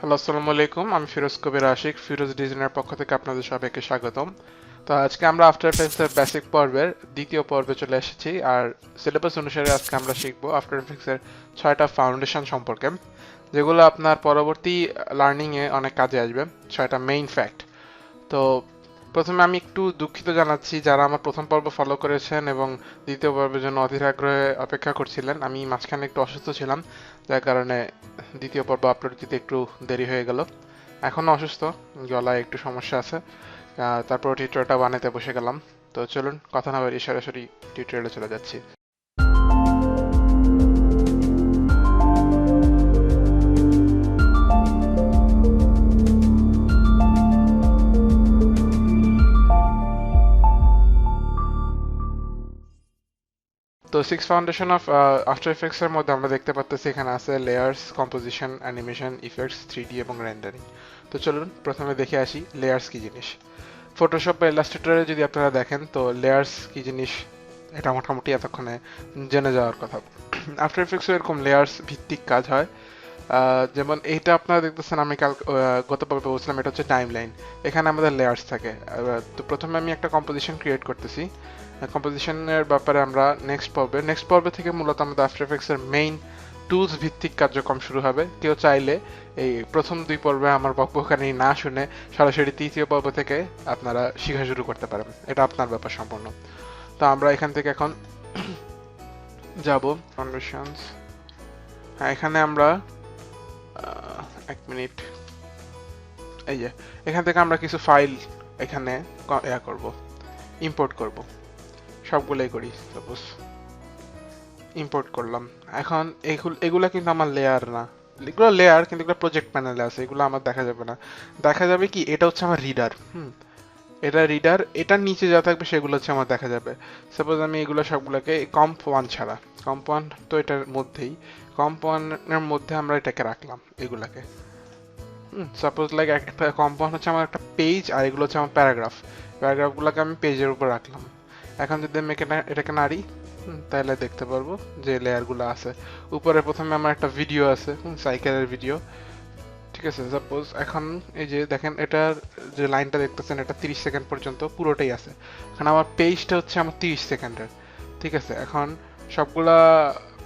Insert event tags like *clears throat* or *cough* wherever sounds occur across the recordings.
Hello, আসসালামু আলাইকুম। আমি ফিরোজ কবির আশিক, ফিরোজ ডিজাইনের পক্ষ থেকে আপনাদের সবাইকে স্বাগতম। তো আজকে আমরা আফটার এফেক্টসের বেসিক পর্বের দ্বিতীয় পর্বে চলে এসেছি, আর সিলেবাস অনুসারে আজকে আমরা শিখব আফটার এফেক্টসের ছয়টা ফাউন্ডেশন সম্পর্কে, যেগুলো আপনার পরবর্তী লার্নিংয়ে অনেক কাজে আসবে, ছয়টা মেইন ফ্যাক্ট তো প্রথমে আমি একটু দুঃখিত জানাচ্ছি যারা আমার প্রথম পর্ব ফলো করেছেন এবং দ্বিতীয় পর্বের জন্য অধীর আগ্রহে অপেক্ষা করছিলেন। আমি মাঝখানে একটু অসুস্থ ছিলাম, যার কারণে দ্বিতীয় পর্ব আপলোড দিতে একটু দেরি হয়ে গেল। এখনও অসুস্থ, গলায় একটু সমস্যা আছে। তারপর টিউটোরিয়ালটা বানাতে বসে গেলাম। তো চলুন, কথা না বাড়ি সরাসরি টিউটোরিয়ালে চলে যাচ্ছি। Six foundation of after effects এর মধ্যে আমরা দেখতে পাচ্ছি এখানে আছে layers composition animation effects three এবং রেন্ডারিং তো চলুন প্রথমে দেখে আসি লেয়ার্স কি জিনিস। ফটোশপ বা ইলাস্ট্রেটরে যদি আপনারা দেখেন, তো লেয়ার্স কি জিনিস এটা মোটামুটি এতক্ষণে জেনে যাওয়ার কথা। *clears throat* আফটার এফেক্টস এরকম লেয়ার্স ভিত্তিক কাজ হয়। যেমন এইটা আপনারা দেখতেছেন, আমি কাল গত পর্বে বলছিলাম এটা হচ্ছে টাইম লাইন এখানে আমাদের লেয়ার্স থাকে। তো প্রথমে আমি একটা কম্পোজিশন ক্রিয়েট করতেছি। কম্পোজিশনের ব্যাপারে আমরা নেক্সট পর্বে নেক্সট পর্বে থেকে মূলত আমাদের আফটার এফেক্টসের মেইন টুলস ভিত্তিক কার্যক্রম শুরু হবে। কেউ চাইলে এই প্রথম দুই পর্বে আমার বকবকানি না শুনে সরাসরি তৃতীয় পর্ব থেকে আপনারা শেখা শুরু করতে পারেন। এটা আপনার ব্যাপার সম্পূর্ণ তো আমরা এখান থেকে এখন *coughs* যাব। ফাউন্ডেশনস হ্যাঁ এখানে আমরা এক মিনিট। এই যে, এখান থেকে আমরা কিছু ফাইল এখানে ইয়া করব ইম্পোর্ট করব। সবগুলোই করি সাপোজ ইম্পোর্ট করলাম। এখন এগুলো এগুলো কিন্তু আমার লেয়ার না। এগুলো লেয়ার কিন্তু এগুলো প্রজেক্ট প্যানেলে আছে, এগুলো আমার দেখা যাবে না। দেখা যাবে কি, এটা হচ্ছে আমার রিডার হুম? এটা রিডার এটার নিচে যা থাকবে সেগুলো হচ্ছে আমার দেখা যাবে। সাপোজ আমি এগুলো সবগুলোকে কম্প ওয়ান ছাড়া কম্প ওয়ান তো এটার মধ্যেই কম্প ওয়ানের মধ্যে আমরা এটাকে রাখলাম, এগুলাকে। সাপোজ লাইক একটা কম্প ওয়ান হচ্ছে আমার একটা পেজ আর এগুলো হচ্ছে আমার প্যারাগ্রাফ প্যারাগ্রাফগুলোকে আমি পেজের উপর রাখলাম। এখন যদি আমি এটাকে নাড়ি তাহলে দেখতে পারব যে লেয়ারগুলো আছে। উপরে প্রথমে আমার একটা ভিডিও আছে সাইকেলের ভিডিও ঠিক আছে সাপোজ এখন এই যে দেখেন, এটার যে লাইনটা দেখতেছেন, এটা 30 সেকেন্ড পর্যন্ত পুরোটাই আছে। এখন আমার পেজটা হচ্ছে আমার 30 সেকেন্ডের ঠিক আছে, এখন সবগুলা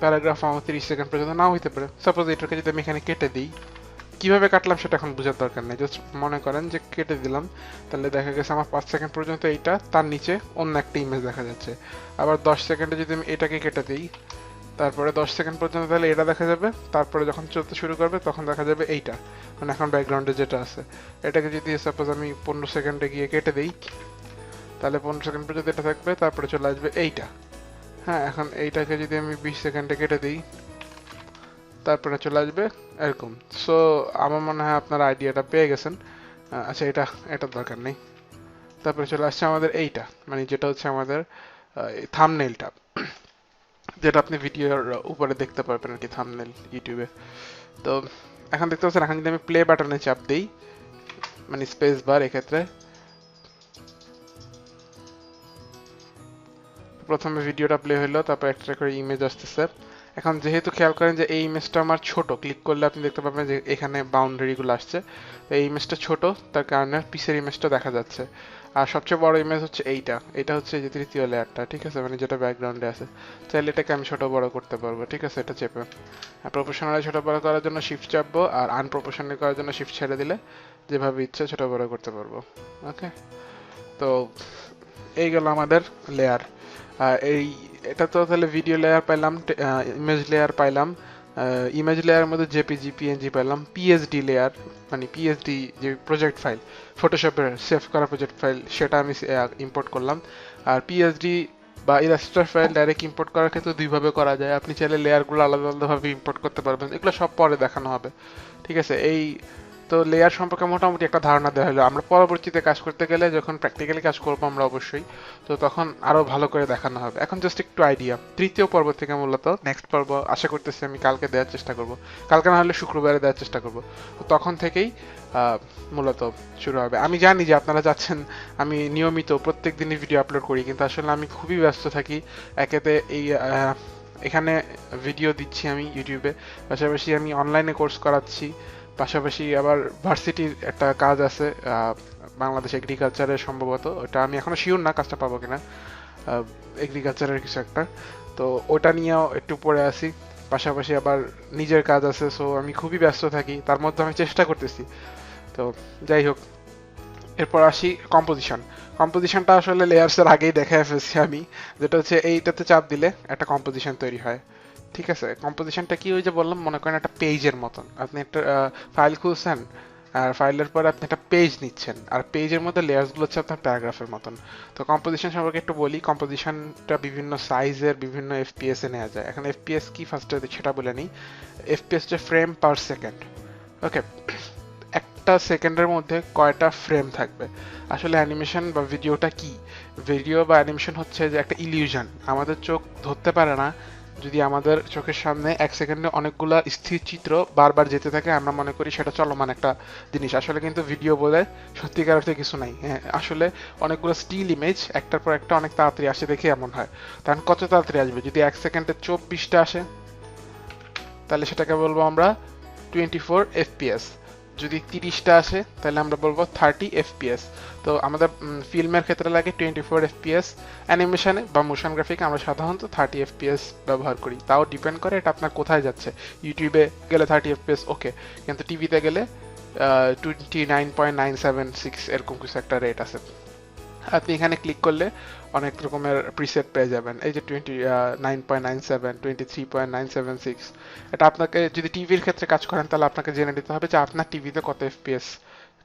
প্যারাগ্রাফ আমার 30 সেকেন্ড পর্যন্ত নাও হইতে পারে। সাপোজ এটাকে যদি আমি এখানে কেটে দিই কীভাবে কাটলাম সেটা এখন বোঝার দরকার নেই। জাস্ট মনে করেন যে কেটে দিলাম, তাহলে দেখা গেছে আমার পাঁচ সেকেন্ড পর্যন্ত এইটা, তার নিচে অন্য একটা ইমেজ দেখা যাচ্ছে। আবার দশ সেকেন্ডে যদি আমি এটাকে কেটে দিই, তারপরে দশ সেকেন্ড পর্যন্ত তাহলে এটা দেখা যাবে, তারপরে যখন চলতে শুরু করবে তখন দেখা যাবে এইটা। মানে এখন ব্যাকগ্রাউন্ডে যেটা আছে। এটাকে যদি সাপোজ আমি পনেরো সেকেন্ডে গিয়ে কেটে দিই, তাহলে পনেরো সেকেন্ড পর্যন্ত এটা থাকবে, তারপরে চলে আসবে এইটা। হ্যাঁ এখন এইটাকে যদি আমি বিশ সেকেন্ডে কেটে দিই তারপরে চলে আসবে, এরকম। সো আমার মনে হয় আপনারা আইডিয়াটা পেয়ে গেছেন। আচ্ছা এটা এটার দরকার নেই। তারপরে চলে আসছে আমাদের এইটা মানে যেটা হচ্ছে আমাদের থামনেলটা যেটা আপনি ভিডিওর উপরে দেখতে পারবেন আর কি থামনেল ইউটিউবে তো, এখন দেখতে পাচ্ছেন, এখন যদি আমি প্লে বাটনে চাপ দিই মানে স্পেস বার এক্ষেত্রে। প্রথমে ভিডিওটা প্লে হলো তারপর একটা করে ইমেজ আসতেছে। এখন যেহেতু খেয়াল করেন যে এই ইমেজটা আমার ছোট ক্লিক করলে আপনি দেখতে পাবেন যে এখানে বাউন্ডারিগুলো আসছে। এই ইমেজটা ছোট, তার কারণে পিসের ইমেজটা দেখা যাচ্ছে। আর সবচেয়ে বড় ইমেজ হচ্ছে এইটা। এটা হচ্ছে যে তৃতীয় লেয়ারটা ঠিক আছে? মানে যেটা ব্যাকগ্রাউন্ডে আছে। চাইলে এটাকে আমি ছোট বড় করতে পারব, ঠিক আছে? এটা চেপে। প্রফেশনালি ছোট বড় করার জন্য শিফট চাপবো, আর আনপ্রফেশনালি করার জন্য শিফট ছেড়ে দিলে যেভাবে ইচ্ছে ছোট বড় করতে পারব। ওকে তো এই গেল আমাদের লেয়ার আর এই এটা তো তাহলে ভিডিও লেয়ার পাইলাম ইমেজ লেয়ার পাইলাম ইমেজ লেয়ারের মধ্যে জেপিজি পিএনজি পাইলাম পিএসডি লেয়ার মানে পিএসডি যে প্রজেক্ট ফাইল ফটোশপের সেভ করা প্রজেক্ট ফাইল সেটা আমি ইম্পোর্ট করলাম। আর পিএসডি বা ইলাস্ট্রেটর ফাইল ডাইরেক্ট ইম্পোর্ট করার ক্ষেত্রে দুইভাবে করা যায়। আপনি চাইলে লেয়ারগুলো আলাদা আলাদাভাবে ইম্পোর্ট করতে পারবেন, এগুলো সব পরে দেখানো হবে। ঠিক আছে? এই তো লেয়ার সম্পর্কে মোটামুটি একটা ধারণা দেওয়া হলো। আমরা পরবর্তীতে কাজ করতে গেলে যখন প্র্যাকটিক্যালি কাজ করব আমরা অবশ্যই, তো তখন আরও ভালো করে দেখানো হবে। এখন জাস্ট একটু আইডিয়া তৃতীয় পর্ব থেকে মূলত নেক্সট পর্ব আশা করতেছি আমি কালকে দেওয়ার চেষ্টা করব। কালকে না হলে শুক্রবারে দেওয়ার চেষ্টা করব। তো তখন থেকেই মূলত শুরু হবে। আমি জানি যে আপনারা যাচ্ছেন, আমি নিয়মিত প্রত্যেক দিনই ভিডিও আপলোড করি, কিন্তু আসলে আমি খুবই ব্যস্ত থাকি। একেতে এই এখানে ভিডিও দিচ্ছি আমি ইউটিউবে পাশাপাশি আমি অনলাইনে কোর্স করাচ্ছি। পাশাপাশি আবার ভার্সিটির একটা কাজ আছে বাংলাদেশ এগ্রিকালচারের সম্ভবত। ওটা আমি এখনও শিওর না কাজটা পাবো কিনা এগ্রিকালচারের কিছু একটা। তো ওটা নিয়েও একটু পড়ে আসি পাশাপাশি আবার নিজের কাজ আছে সো আমি খুবই ব্যস্ত থাকি, তার মধ্যে আমি চেষ্টা করতেছি। তো যাই হোক, এরপর আসি কম্পোজিশন কম্পোজিশনটা আসলে লেয়ার্সের আগেই দেখায় ফেলছি আমি, যেটা হচ্ছে এইটাতে চাপ দিলে একটা কম্পোজিশন তৈরি হয়। ঠিক আছে কম্পোজিশনটা কি ওই যে বললাম, মনে করেন একটা পেজের মতন। আপনি একটা ফাইল খুলছেন, আর ফাইলের পরে আপনি একটা পেজ নিচ্ছেন, আর পেজের মধ্যে লেয়ার্সগুলো হচ্ছে আপনার প্যারাগ্রাফের মতন। তো কম্পোজিশন সম্পর্কে একটু বলি কম্পোজিশনটা বিভিন্ন সাইজের বিভিন্ন এফপিএস নেওয়া যায়। এখন এফপিএস কি ফার্স্টে সেটা বলে নিই। এফপিএস হচ্ছে ফ্রেম পার সেকেন্ড ওকে একটা সেকেন্ডের মধ্যে কয়টা ফ্রেম থাকবে? আসলে অ্যানিমেশন বা ভিডিওটা কি? ভিডিও বা অ্যানিমেশন হচ্ছে যে একটা ইলিউশন আমাদের চোখ ধরতে পারে না যদি আমাদের চোখের সামনে এক সেকেন্ডে অনেকগুলা স্থির চিত্র বারবার যেতে থাকে, আমরা মনে করি সেটা চলমান একটা জিনিস। আসলে কিন্তু ভিডিও বলে সত্যিকার অর্থে কিছু নাই। হ্যাঁ আসলে অনেকগুলো স্টিল ইমেজ একটার পর একটা অনেক তাড়াতাড়ি আসে দেখে এমন হয়। তখন কত তাড়াতাড়ি আসবে? যদি এক সেকেন্ডে চব্বিশটা আসে, তাহলে সেটাকে বলব আমরা টোয়েন্টি ফোর এফপিএস যদি তিরিশটা আসে, তাহলে আমরা বলব থার্টি এফপিএস তো আমাদের ফিল্মের ক্ষেত্রে লাগে টোয়েন্টি ফোর এফপিএস অ্যানিমেশনে বা মোশন গ্রাফিক আমরা সাধারণত থার্টি এফপিএস ব্যবহার করি। তাও ডিপেন্ড করে এটা আপনার কোথায় যাচ্ছে। ইউটিউবে গেলে থার্টি এফপিএস ওকে কিন্তু টিভিতে গেলে twenty nine point nine seven six এরকম কিছু একটা রেট আছে। আপনি এখানে ক্লিক করলে অনেক রকমের প্রিসেট পেয়ে যাবেন। এই যে twenty nine point nine seven twenty three point nine seven six এটা আপনাকে যদি টিভির ক্ষেত্রে কাজ করেন, তাহলে আপনাকে জেনে নিতে হবে যে আপনার টিভিতে কত এফপিএস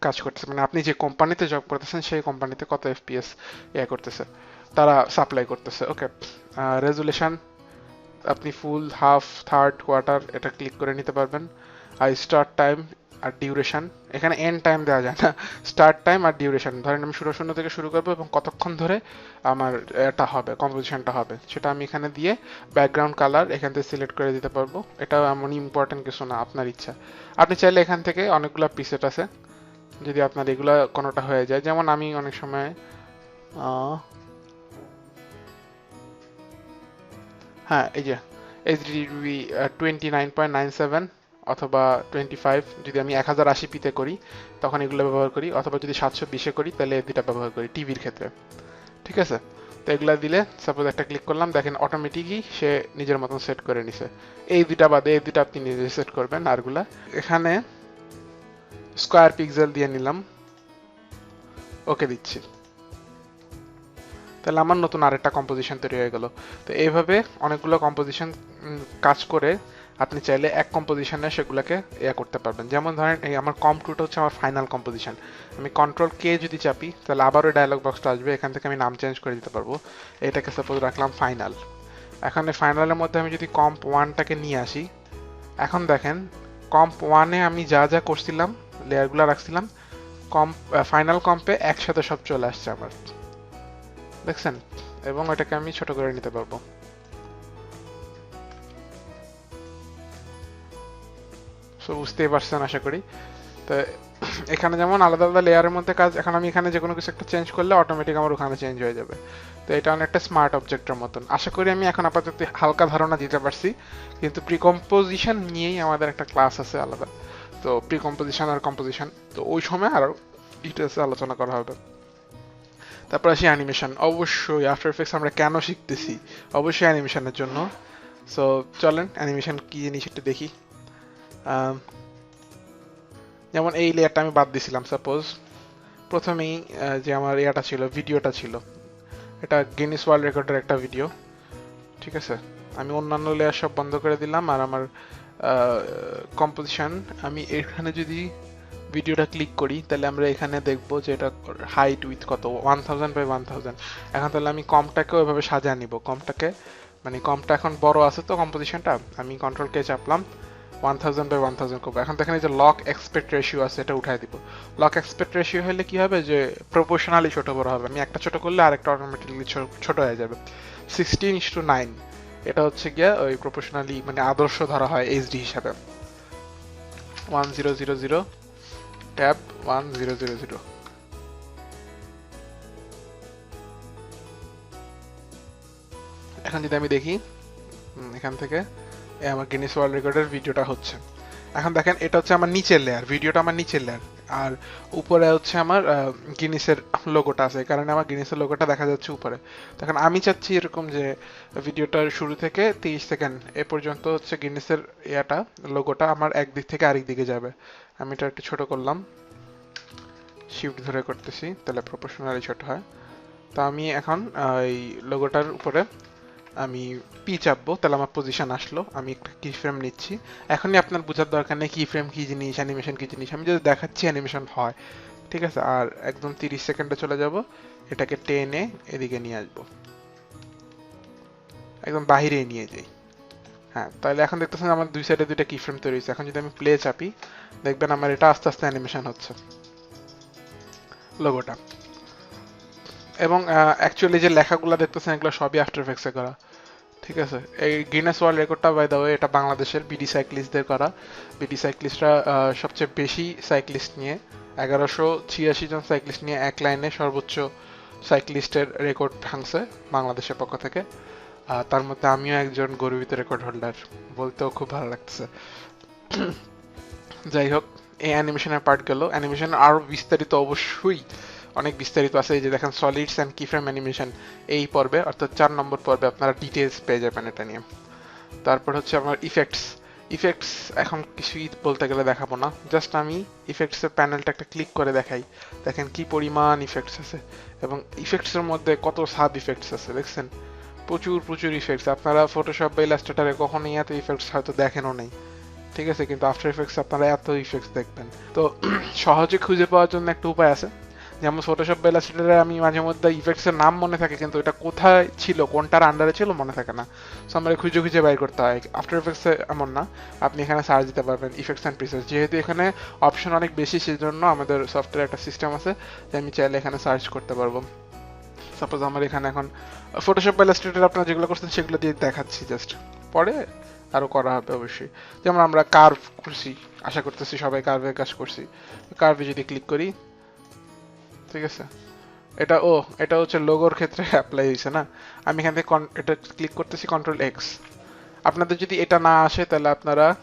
কাজ করতেছে। মানে আপনি যে কোম্পানিতে জব করতেছেন, সেই কোম্পানিতে কত এফপিএস ইয়ে করতেছে, তারা সাপ্লাই করতেছে। ওকে রেজুলেশন আপনি ফুল হাফ থার্ড কোয়ার্টার এটা ক্লিক করে নিতে পারবেন। আর স্টার্ট টাইম আর ডিউরেশন এখানে এন্ড টাইম দেওয়া যায় না। স্টার্ট টাইম আর ডিউরেশন ধরেন আমি শূন্য শূন্য থেকে শুরু করব এবং কতক্ষণ ধরে আমার, এটা হবে কম্পোজিশনটা হবে। সেটা আমি এখানে দিয়ে ব্যাকগ্রাউন্ড কালার এখান থেকে সিলেক্ট করে দিতে পারব। এটা এমন ইম্পর্টেন্ট কিছু না, আপনার ইচ্ছা। আপনি চাইলে এখান থেকে অনেকগুলো পিসেট আছে। যদি আপনার এগুলা কোনোটা হয়ে যায়। যেমন আমি অনেক সময় হ্যাঁ এই যে HDB twenty nine point nine seven অথবা টোয়েন্টি ফাইভ যদি আমি এক হাজার আশি পিতে করি, তখন এগুলো ব্যবহার করি, অথবা যদি সাতশো বিশে করি, তাহলে দুটা ব্যবহার করি, টিভির ক্ষেত্রে। ঠিক আছে? তো এগুলা দিলে সাপোজ একটা ক্লিক করলাম, দেখেন অটোমেটিকই সে নিজের মতন সেট করে নিছে। এই দুটা বাদে, এই দুটা আপনি নিজে সেট করবেন, আরগুলা। এখানে স্কোয়ার পিক্সেল দিয়ে নিলাম। ওকে দিচ্ছি। তাহলে আমার নতুন আরেকটা কম্পোজিশন তৈরি হয়ে গেল। তো এইভাবে অনেকগুলো কম্পোজিশন কাজ করে আপনি চাইলে এক কম্পোজিশনে সেগুলোকে ইয়ে করতে পারবেন। যেমন ধরেন এই আমার কম টুটা হচ্ছে আমার ফাইনাল কম্পোজিশন আমি কন্ট্রোল কে যদি চাপি, তাহলে আবারও ডায়লগ বক্সটা আসবে, এখান থেকে আমি নাম চেঞ্জ করে দিতে পারব। এটাকে সাপোজ রাখলাম ফাইনাল এখন এই ফাইনালের মধ্যে আমি যদি কম্প ওয়ানটাকে নিয়ে আসি, এখন দেখেন কম্প ওয়ানে আমি যা যা করছিলাম লেয়ারগুলো রাখছিলাম কম্প ফাইনাল কম্পে একসাথে সব চলে আসছে আমার। দেখছেন? এবং এটাকে আমি ছোট করে নিতে পারব। সো বুঝতেই পারছেন আশা করি। তো এখানে যেমন আলাদা আলাদা লেয়ারের মধ্যে কাজ, এখন আমি এখানে যে কোনো কিছু একটা চেঞ্জ করলে অটোমেটিক আমার ওখানে চেঞ্জ হয়ে যাবে। তো এটা অনেকটা স্মার্ট অবজেক্টের মতন। আশা করি আমি এখন আপাতত হালকা ধারণা দিতে পারছি, কিন্তু প্রিকম্পোজিশন নিয়েই আমাদের একটা ক্লাস আছে আলাদা। তো প্রিকম্পোজিশন আর কম্পোজিশন তো ওই সময় আরও ডিটেলসে আলোচনা করা হবে। তারপর আসি অ্যানিমেশন অবশ্যই আফটার এফেক্টস আমরা কেন শিখতেছি? অবশ্যই অ্যানিমেশনের জন্য। সো চলেন অ্যানিমেশন কী জিনিস একটু দেখি। যেমন এই লেয়ারটা আমি বাদ দিছিলাম সাপোজ প্রথমেই যে আমার ইয়েটা ছিল, ভিডিওটা ছিল, এটা গিনিস ওয়ার্ল্ড রেকর্ডের একটা ভিডিও ঠিক আছে? আমি অন্যান্য লেয়ার সব বন্ধ করে দিলাম আর আমার কম্পোজিশন আমি এখানে যদি ভিডিওটা ক্লিক করি, তাহলে আমরা এখানে দেখব যে এটা হাইট উইথ কত? One thousand by one thousand এখন তাহলে আমি কমটাকেও এভাবে সাজিয়ে নিব। কমটাকে মানে কমটা এখন বড় আছে তো কম্পোজিশনটা আমি কন্ট্রোল কে চাপলাম। ওয়ান থাউজেন্ড বাই এখন দেখেন এই যে লক এক্সপেক্ট রেশিও আছে, এটা উঠাই দিব। লক এক্সপেক্ট রেশিও হলে কি হবে? যে প্রপোর্শনালি বড় হবে। আমি একটা করলে আরেকটা অটোমেটিকলি ছোট হয়ে যাবে। সিক্সটিন ইস টু নাইন এটা হচ্ছে গিয়া ওই প্রপোর্শনালি মানে আদর্শ ধরা হয় এইচডি হিসাবে। One zero zero zero tab one zero zero zero এখন যদি আমি দেখি এখান থেকে আমার গিনিস ওয়ার্ল্ড রেকর্ডের ভিডিওটা হচ্ছে। এখন দেখেন, এটা হচ্ছে আমার নিচের লেয়ার ভিডিওটা আমার নিচের লেয়ার আর উপরে হচ্ছে আমার গিনিসের লোগোটা আছে কারণে আমার গিনিসের লোগোটা দেখা যাচ্ছে উপরে। দেখেন, আমি চাচ্ছি এরকম যে ভিডিওটার শুরু থেকে তিরিশ সেকেন্ড এ পর্যন্ত হচ্ছে গিনিসের ইয়াটা লোগোটা আমার একদিক থেকে আরেক দিকে যাবে। আমি এটা একটু ছোট করলাম। শিফট ধরে করতেছি, তাহলে প্রপোর্শনালি ছোট হয়। তো আমি এখন এই লোগোটার উপরে আমি পি চাপবো তাহলে আমার পজিশন আসলো, আমি একটা কি ফ্রেম নিচ্ছি। এখনই আপনার বোঝার দরকার নেই কি ফ্রেম কি জিনিস অ্যানিমেশন কি জিনিস, আমি যদি দেখাচ্ছি অ্যানিমেশন হয়। ঠিক আছে? আর একদম তিরিশ সেকেন্ডে চলে যাব, এটাকে টেনে এদিকে নিয়ে আসব। একদম বাহিরে নিয়ে যাই। হ্যাঁ তাহলে এখন দেখতেছেন আমার দুই সাইডে দুইটা কি ফ্রেম তৈরি হয়েছে। এখন যদি আমি প্লে চাপি, দেখবেন আমার এটা আস্তে আস্তে অ্যানিমেশন হচ্ছে। লোগোটা এবং অ্যাকচুয়ালি যে লেখাগুলো দেখতেছেন, এগুলো সবই আফটার এফেক্টসে করা। ঠিক আছে। এই গিনেস ওয়ার্ল্ড রেকর্ডটা বাই দ্য ওয়ে এটা বাংলাদেশের বিডি সাইক্লিস্টদের করা। বিডি সাইক্লিস্টরা সবচেয়ে বেশি সাইক্লিস্ট নিয়ে, এগারোশো ছিয়াশি জন সাইক্লিস্ট নিয়ে এক লাইনে সর্বোচ্চ সাইক্লিস্টের রেকর্ড ভাঙছে বাংলাদেশের পক্ষ থেকে। তার মধ্যে আমিও একজন গর্বিত রেকর্ড হোল্ডার বলতেও খুব ভালো লাগতেছে। যাই হোক, এই অ্যানিমেশনের পার্ট গেল। অ্যানিমেশন আরও বিস্তারিত অবশ্যই অনেক বিস্তারিত আছে যে দেখেন সলিডস অ্যান্ড কিফ্রেম অ্যানিমেশন এই পর্বে, অর্থাৎ চার নম্বর পর্বে আপনারা ডিটেলস পেয়ে যাবেন এটা নিয়ে। তারপর হচ্ছে আমার ইফেক্টস ইফেক্টস এখন কিছুই বলতে গেলে দেখাবো না। জাস্ট আমি ইফেক্টসের প্যানেলটা একটা ক্লিক করে দেখাই। দেখেন কি পরিমাণ ইফেক্টস আছে। এবং ইফেক্টসের মধ্যে কত সাব ইফেক্টস আছে, দেখছেন? প্রচুর প্রচুর ইফেক্টস আপনারা ফটোশপ বা ইলাস্ট্রেটারে কখনোই এত ইফেক্টস হয়তো দেখেনও নেই। ঠিক আছে? কিন্তু আফটার ইফেক্টস আপনারা এত ইফেক্টস দেখবেন। তো *clears throat* সহজে খুঁজে পাওয়ার জন্য একটা উপায় আছে। যেমন ফটোশপ বা ইলাস্ট্রেটারে আমি মাঝে মধ্যে ইফেক্টস এর নাম মনে থাকে, কিন্তু এটা কোথায় ছিল, কোনটার আন্ডারে ছিল মনে থাকে না। সো আমার খুঁজে খুঁজে বাইর করতে হয়। আফটার ইফেক্টস এমন না। আপনি এখানে সার্চ দিতে পারবেন ইফেক্টস অ্যান্ড প্রিসেস যেহেতু এখানে অপশন অনেক বেশি, সেজন্য আমাদের সফটওয়্যার একটা সিস্টেম আছে যে আমি চাইলে এখানে সার্চ করতে পারব। সাপোজ আমার এখানে এখন ফটোশপ বা আপনারা যেগুলো করছেন, সেগুলো দিয়ে দেখাচ্ছি জাস্ট পরে আরও করা হবে অবশ্যই। যেমন আমরা কার্ভ করছি আশা করতেছি সবাই কার্ভের কাজ করছি। কার্ভে যদি ক্লিক করি ঠিক আছে? এটা, ও, এটা হচ্ছে লোগোর ক্ষেত্রে অ্যাপ্লাই হয়েছে না? আমি এখান থেকে এটা ক্লিক করতেছি কন্ট্রোল এক্স আপনাদের যদি এটা না আসে, তাহলে আপনারা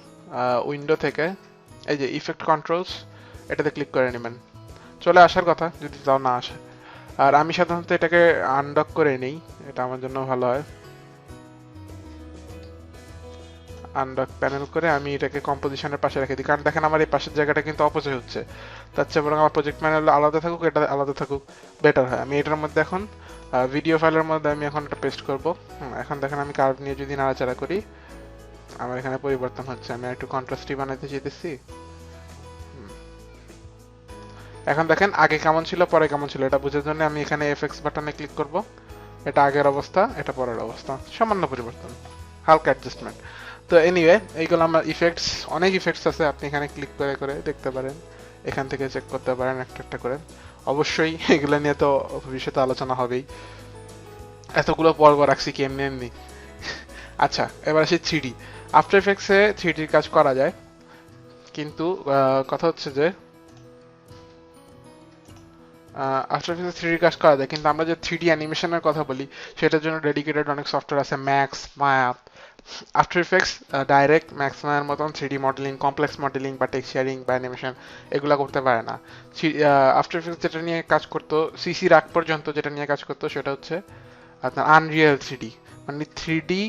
উইন্ডো থেকে, এই যে ইফেক্ট কন্ট্রোলস এটাতে ক্লিক করে নেবেন। চলে আসার কথা, যদি তাও না আসে। আর আমি সাধারণত এটাকে আনডক করে নিই, এটা আমার জন্য ভালো হয়। আনডক প্যানেল করে আমি এটাকে কম্পোজিশনের পাশে রেখে দিই। কারণ দেখেন আমার এই পাশের জায়গাটা কিন্তু অপচয় হচ্ছে। তার চেয়ে বরং আমার প্রজেক্ট ম্যানুয়াল আলাদা থাকুক, এটা আলাদা থাকুক বেটার হয়। আমি এটার মধ্যে এখন ভিডিও ফাইলের মধ্যে আমি এখন এটা পেস্ট করব। এখন দেখেন আমি কার্ভ নিয়ে যদি নাড়াচাড়া করি, আমার এখানে পরিবর্তন হচ্ছে। আমি একটু কন্ট্রাস্টি বানাতে চাইতেছি। হুম। এখন দেখেন আগে কেমন ছিল, পরে কেমন ছিল, এটা বোঝার জন্য আমি এখানে এফএক্স বাটনে ক্লিক করব। এটা আগের অবস্থা, এটা পরের অবস্থা। সামান্য পরিবর্তন। হালকা অ্যাডজাস্টমেন্ট তো এনিওয়ে এইগুলো আমার ইফেক্টস অনেক ইফেক্টস আছে, আপনি এখানে ক্লিক করে করে দেখতে পারেন। এখান থেকে চেক করতে পারেন, একটা একটা করে। অবশ্যই *laughs* এগুলো নিয়ে তো ভবিষ্যতে আলোচনা হবেই। এতগুলো পর্ব রাখছি কি এমনি এমনি? *laughs* আচ্ছা এবার আসি থ্রি ডি আফটার এফেক্টসে থ্রি ডির কাজ করা যায়। কিন্তু কথা হচ্ছে যে আফটার এফেক্টসে থ্রি ডি কাজ করা যায়। কিন্তু আমরা যে থ্রি ডি অ্যানিমেশনের কথা বলি, সেটার জন্য ডেডিকেটেড অনেক সফটওয়্যার আছে Max Maya after effects direct Max মায়ার মতন three D modelling complex modelling বা টেক্সচারিং বা অ্যানিমেশন এগুলো করতে পারে না। আফটার এফেক্টস যেটা নিয়ে কাজ করতো সিসি রাগ পর্যন্ত যেটা নিয়ে কাজ করতো, সেটা হচ্ছে আপনার আনরিয়েল থ্রি ডি মানে থ্রি ডি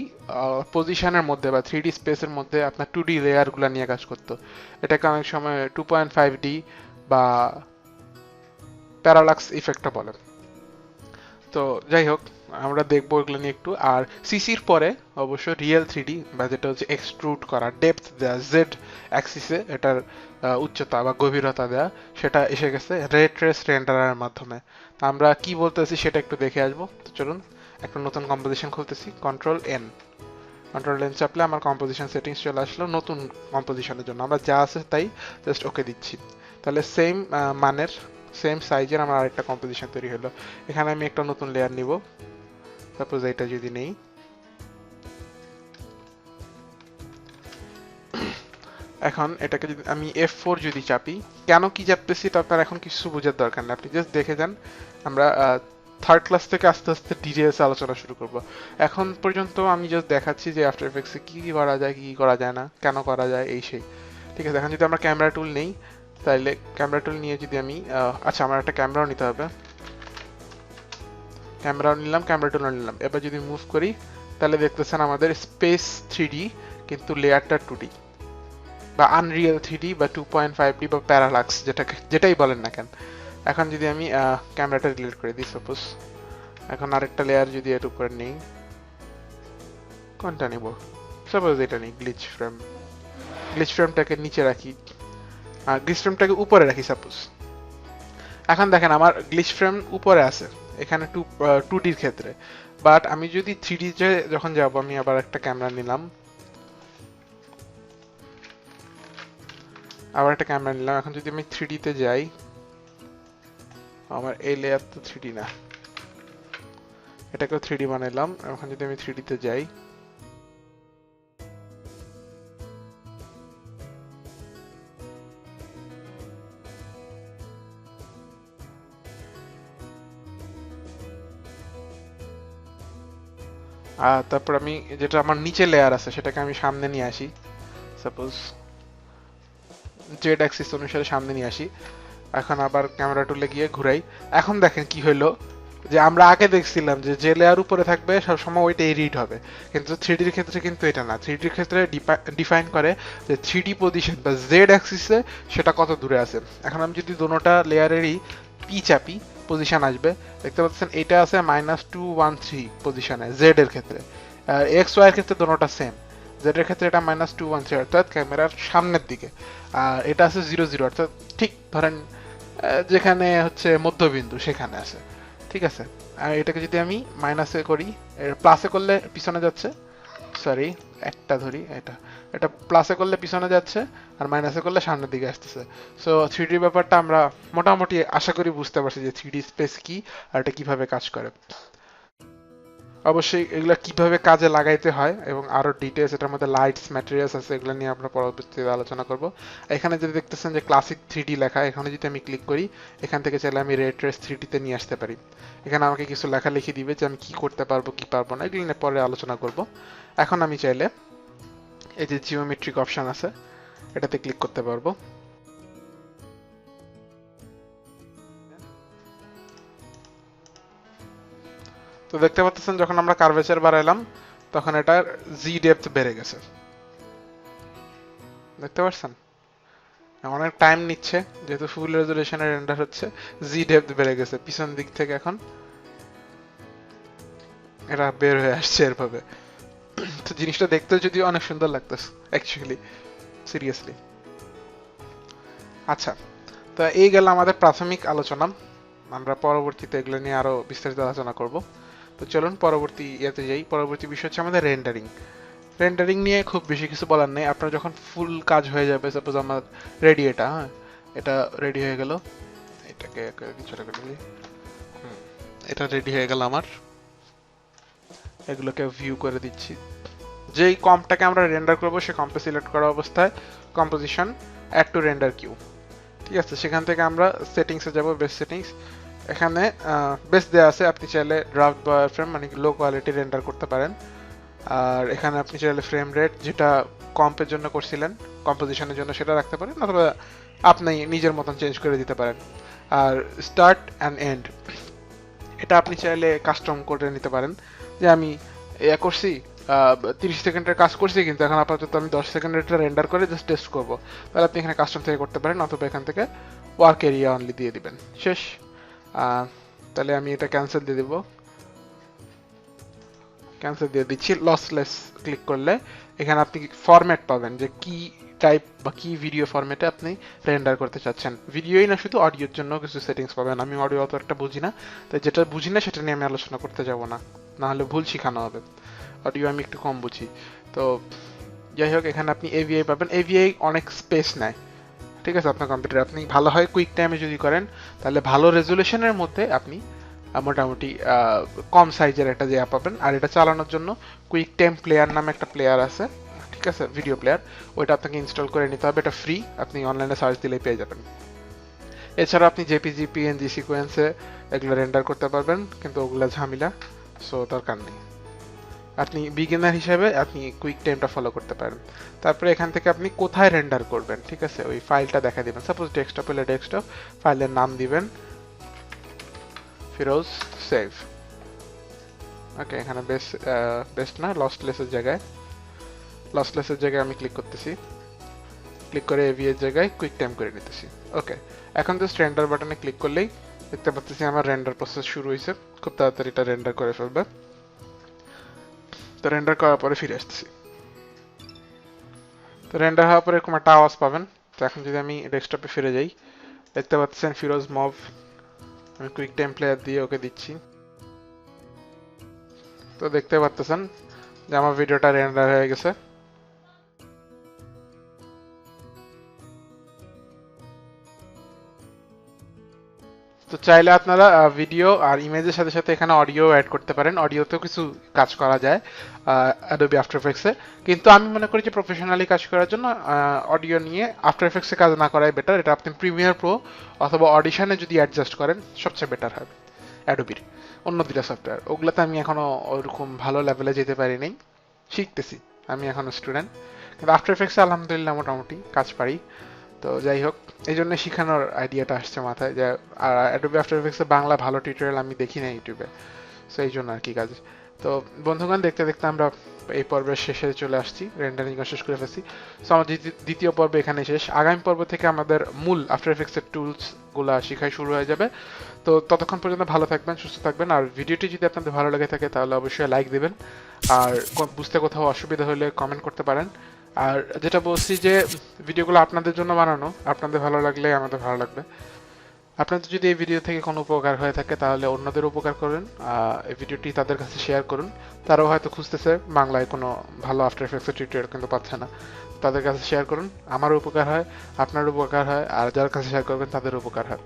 পজিশনের মধ্যে বা থ্রি ডি স্পেসের মধ্যে আপনার টু ডি লেয়ারগুলো নিয়ে কাজ করতো। এটাকে অনেক সময় টু পয়েন্ট ফাইভ ডি বা প্যারালাক্স ইফেক্টটা বলে। তো যাই হোক, আমরা দেখব এগুলো নিয়ে একটু। আর সিসির পরে অবশ্য রিয়েল থ্রি বা যেটা হচ্ছে এক্সট্রুড করা ডেপথ দেওয়া জেড অ্যাক্সিসে এটার উচ্চতা বা গভীরতা দেওয়া সেটা এসে গেছে রে ট্রেস রেন্ডারের মাধ্যমে। আমরা কি বলতেছি সেটা একটু দেখে আসব। তো চলুন, একটা নতুন কম্পোজিশন খুলতেছি কন্ট্রোল এন কন্ট্রোল এন চাপলে আমার কম্পোজিশন সেটিংস চলে আসলো নতুন কম্পোজিশনের জন্য। আমরা যা আছে তাই জাস্ট ওকে দিচ্ছি। তাহলে সেম মানের সেম সাইজের আমার আরেকটা কম্পোজিশন তৈরি হলো। এখানে আমি একটা নতুন লেয়ার নিব। সাপোজ এটা যদি নেই। এখন এটাকে যদি আমি এফ ফোর যদি চাপি, কেন কি চাপতেছি তা আপনার এখন কিছু বোঝার দরকার নেই। আপনি জাস্ট দেখে যান, আমরা থার্ড ক্লাস থেকে আস্তে আস্তে ডিটেলস আলোচনা শুরু করব। এখন পর্যন্ত আমি জাস্ট দেখাচ্ছি যে আফটার এফেক্টসে কি কি করা যায়, কি করা যায় না, কেন করা যায়, এই সেই। ঠিক আছে, এখন যদি আমরা ক্যামেরা টুল নেই তাহলে ক্যামেরা টুল নিয়ে যদি আমি আচ্ছা আমার একটা ক্যামেরাও নিতে হবে। ক্যামেরাও নিলাম ক্যামেরা টুলও নিলাম। এবার যদি মুভ করি, তাহলে দেখতেছেন আমাদের স্পেস থ্রি কিন্তু লেয়ারটা টু বা আনরিয়েল থ্রি বা টু পয়েন্ট ফাইভ ডি বা প্যারালাক্স যেটাকে, যেটাই বলেন না কেন। এখন যদি আমি ক্যামেরাটা রিলেট করে দিই সাপোজ এখন আরেকটা লেয়ার যদি এর উপরে নেই, কোনটা নিব? সাপোজ এটা নেই গ্লিচ ফ্রেম গ্লিচ ফ্রেমটাকে নিচে রাখি গ্লিচ ফ্রেমটাকে উপরে রাখি সাপোজ এখন দেখেন, আমার গ্লিচ ফ্রেম উপরে আছে, এখানে টু টু ডির ক্ষেত্রে। বাট আমি যদি থ্রি ডিতে যখন যাব, আমি আবার একটা ক্যামেরা নিলাম। আবার একটা ক্যামেরা নিলাম। এখন যদি আমি থ্রি ডিতে যাই, আমার এই লেয়ার তো থ্রি ডি না। এটাকেও থ্রি ডি বানাইলাম। এখন যদি আমি থ্রি ডিতে যাই আর তারপর আমি যেটা আমার নিচে লেয়ার আছে, সেটাকে আমি সামনে নিয়ে আসি। সাপোজ জেড অ্যাক্সিস অনুসারে সামনে নিয়ে আসি। এখন আবার ক্যামেরা টুলে গিয়ে ঘুরাই। এখন দেখেন কি হলো যে আমরা আগে দেখছিলাম যে যে লেয়ার উপরে থাকবে সব সময় ওইটাই রিড হবে। কিন্তু থ্রি ডির ক্ষেত্রে কিন্তু এটা না। থ্রি ডির ক্ষেত্রে ডিফাইন করে যে থ্রি ডি পজিশন বা জেড অ্যাক্সিসে সেটা কত দূরে আছে। এখন আমি যদি দোনোটা লেয়ারেরই পি চাপি পজিশন আসবে। দেখতে পাচ্ছেন, এটা আছে মাইনাস টু ওয়ান থ্রি পজিশনে জেড এর ক্ষেত্রে। আর এক্স ওয়াই এর ক্ষেত্রে দোনোটা সেম জেড এর ক্ষেত্রে এটা মাইনাস টু ওয়ান থ্রি অর্থাৎ ক্যামেরার সামনের দিকে। আর এটা আছে জিরো জিরো অর্থাৎ ঠিক ধরেন যেখানে হচ্ছে মধ্যবিন্দু, সেখানে আছে। ঠিক আছে? আর এটাকে যদি আমি মাইনাসে করি প্লাসে করলে পিছনে যাচ্ছে। সরি একটা ধরি, এটা। এটা প্লাসে করলে পিছনে যাচ্ছে আর মাইনাসে করলে সামনের দিকে আসতেছে। সো থ্রি ডি ব্যাপারটা আমরা মোটামুটি আশা করি বুঝতে পারছি যে থ্রি স্পেস কি আর এটা কীভাবে কাজ করে। অবশ্যই এগুলো কীভাবে কাজে লাগাইতে হয় এবং আরও ডিটেলস এটার মধ্যে লাইটস ম্যাটেরিয়ালস আছে, এগুলো নিয়ে আমরা পরবর্তীতে আলোচনা করব। এখানে যদি দেখতেছেন যে ক্লাসিক থ্রি লেখা, এখানে যদি আমি ক্লিক করি, এখান থেকে চাইলে আমি রেড ট্রেস থ্রি তে নিয়ে আসতে পারি। এখানে আমাকে কিছু লেখা লিখে দিবে যে আমি কি করতে পারব, কি পারব না, এগুলো নিয়ে পরে আলোচনা করব। এখন আমি চাইলে এই যে জিওমেট্রিক অপশন আছে, এটাতে ক্লিক করতে পারব। তো দেখতে পাচ্ছেন, যখন আমরা কার্ভেচার বাড়াইলাম, তখন এটার জি ডেপথ বেড়ে গেছে। দেখতে পাচ্ছেন? অনেক টাইম নিচ্ছে, যেহেতু ফুল রেজুলেশনে রেন্ডার হচ্ছে জি ডেপথ বেড়ে গেছে, পিছন দিক থেকে এখন। এটা বের হয়ে আসছে এরভাবে। তো জিনিসটা দেখতে যদি অনেক সুন্দর লাগতেছে অ্যাকচুয়ালি সিরিয়াসলি আচ্ছা তো এই গেল আমাদের প্রাথমিক আলোচনা। আমরা পরবর্তীতে এগুলো নিয়ে আরও বিস্তারিত আলোচনা করব। তো চলুন পরবর্তী ইয়েতে যাই। পরবর্তী বিষয় হচ্ছে আমাদের রেন্ডারিং রেন্ডারিং নিয়ে খুব বেশি কিছু বলার নেই। আপনার যখন ফুল কাজ হয়ে যাবে সাপোজ আমার রেডি এটা হ্যাঁ? এটা রেডি হয়ে গেল। এটাকে কিছুটা করে এটা রেডি হয়ে গেল আমার। এগুলোকে ভিউ করে দিচ্ছি। যেই কম্পটাকে আমরা রেন্ডার করব, সে কম্পে সিলেক্ট করা অবস্থায় composition add to render queue ঠিক আছে, সেখান থেকে আমরা সেটিংসে যাব বেস সেটিংস এখানে বেস দেওয়া আছে, আপনি চাইলে ড্রাফট বা ফ্রেম মানে লো কোয়ালিটি রেন্ডার করতে পারেন। আর এখানে আপনি চাইলে ফ্রেম রেট যেটা কম্পের জন্য করছিলেন কম্পোজিশনের জন্য সেটা রাখতে পারেন, অথবা আপনি নিজের মতন চেঞ্জ করে দিতে পারেন। আর স্টার্ট অ্যান্ড এন্ড এটা আপনি চাইলে কাস্টম করে নিতে পারেন। যে আমি ইয়া করছি তিরিশ সেকেন্ডের কাজ করছি, কিন্তু এখন আপাতত আমি দশ সেকেন্ডের রেন্ডার করে জাস্ট টেস্ট করব। তাহলে আপনি এখানে কাস্টম থেকে করতে পারেন, অথবা এখান থেকে ওয়ার্ক এরিয়া অনলি দিয়ে দিবেন। শেষ। তাহলে আমি এটা ক্যান্সেল দিয়ে দিব। ক্যান্সেল দিয়ে দিচ্ছি লসলেস ক্লিক করলে এখানে আপনি ফরম্যাট পাবেন যে কি টাইপ বা কি ভিডিও ফরম্যাটে আপনি রেন্ডার করতে চাচ্ছেন। ভিডিওই না, শুধু অডিওর জন্য কিছু সেটিংস পাবেন। আমি অডিও অত একটা বুঝি না, তাই যেটা বুঝি না, সেটা নিয়ে আমি আলোচনা করতে যাব না। না হলে ভুল শেখানো হবে। অডিও আমি একটু কম বুঝি। তো যাই হোক, এখানে আপনি এভিআই পাবেন। এভিআই অনেক স্পেস নেয়। ঠিক আছে, আপনার কম্পিউটার আপনি ভালো হয় কুইক টাইমে যদি করেন, তাহলে ভালো রেজুলেশনের মধ্যে আপনি মোটামুটি কম সাইজের একটা জায়গা পাবেন। আর এটা চালানোর জন্য কুইক টাইম প্লেয়ার নামে একটা প্লেয়ার আছে। আছে ভিডিও প্লেয়ার ওইটা আপনাকে ইনস্টল করে নিতে হবে। এটা ফ্রি আপনি অনলাইনে সার্চ দিলেই পেয়ে যাবেন। এছাড়া আপনি জেপিজি পিএনজি সিকোয়েন্সে এগুলো রেন্ডার করতে পারবেন, কিন্তু ওগুলো ঝামেলা সো দরকার নেই। আপনি বিগিনার হিসেবে আপনি কুইক টাইমটা ফলো করতে পারেন। তারপরে এখান থেকে আপনি কোথায় রেন্ডার করবেন, ঠিক আছে? ওই ফাইলটা দেখা দিবেন। সাপোজ ডেস্কটপ হলে ডেস্কটপ ফাইলের নাম দিবেন ফিরোজ সেভ ওকে এখানে বেস্ট বেস্ট না লস্টলেসের জায়গায়। লস্টলেসের জায়গায় আমি ক্লিক করতেছি। ক্লিক করে এভি এর জায়গায় কুইক টাইম করে নিতেছি। ওকে এখন জাস্ট রেন্ডার বাটনে ক্লিক করলেই দেখতে পাচ্ছি আমার রেন্ডার প্রসেস শুরু হয়েছে খুব তাড়াতাড়ি এটা রেন্ডার করে ফেলবে। তো রেন্ডার করার পরে ফিরে আসতেছি। তো রেন্ডার হওয়ার পরে এরকম একটা আওয়াজ পাবেন। তো এখন যদি আমি ডেস্কটপে ফিরে যাই, দেখতে পাচ্ছেন ফিরোজ মব আমি কুইক টাইম প্লেয়ার দিয়ে ওকে দিচ্ছি। তো দেখতে পাচ্ছেন যে আমার ভিডিওটা রেন্ডার হয়ে গেছে। তো চাইলে আপনারা ভিডিও আর ইমেজের সাথে সাথে এখানে অডিও অ্যাড করতে পারেন। অডিওতেও কিছু কাজ করা যায় অ্যাডোবি আফটার এফেক্টসে কিন্তু আমি মনে করি যে প্রফেশনালি কাজ করার জন্য অডিও নিয়ে আফটার এফেক্টসে কাজ না করাই বেটার এটা আপনি প্রিমিয়ার প্রো অথবা অডিশনে যদি অ্যাডজাস্ট করেন, সবচেয়ে বেটার হবে অ্যাডোবির অন্য দুটা সফটওয়্যার ওগুলোতে আমি এখনও ওরকম ভালো লেভেলে যেতে পারি শিখতেছি। আমি এখনও স্টুডেন্ট কিন্তু আফটার এফেক্টসে আলহামদুলিল্লাহ মোটামুটি কাজ পারি। তো যাই হোক, এই জন্য শেখানোর আইডিয়াটা আসছে মাথায় যে, আর অ্যাডোবি আফটার এফেক্টসে বাংলা ভালো টিউটোরিয়াল আমি দেখি না ইউটিউবে। সো এই জন্য আর কি কাজ। তো বন্ধুগণ, দেখতে দেখতে আমরা এই পর্বের শেষে চলে আসছি রেন্ডারিং শেষ করে ফেলছি। সো আমার দ্বিতীয়- পর্ব এখানে শেষ। আগামী পর্ব থেকে আমাদের মূল আফটার এফেক্টসের টুলসগুলা শিখাই শুরু হয়ে যাবে। তো ততক্ষণ পর্যন্ত ভালো থাকবেন, সুস্থ থাকবেন। আর ভিডিওটি যদি আপনাদের ভালো লেগে থাকে, তাহলে অবশ্যই লাইক দিবেন। আর বুঝতে কোথাও অসুবিধা হলে কমেন্ট করতে পারেন। আর যেটা বলছি যে ভিডিওগুলো আপনাদের জন্য বানানো, আপনাদের ভালো লাগলে আমাদের ভালো লাগবে। আপনাদের যদি এই ভিডিও থেকে কোনো উপকার হয়ে থাকে, তাহলে অন্যদের উপকার করুন এই ভিডিওটি তাদের কাছে শেয়ার করুন। তারাও হয়তো খুঁজতেছে, বাংলায় কোনো ভালো আফটার এফেক্টস টিউটোরিয়াল কিন্তু পাচ্ছে না। তাদের কাছে শেয়ার করুন আমারও উপকার হয় আপনারও উপকার হয়, আর যার কাছে শেয়ার করবেন, তাদের উপকার হয়।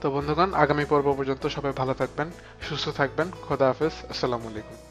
তো বন্ধুগণ, আগামী পর্ব পর্যন্ত সবাই ভালো থাকবেন, সুস্থ থাকবেন, খোদা হাফেজ, আসসালামু আলাইকুম।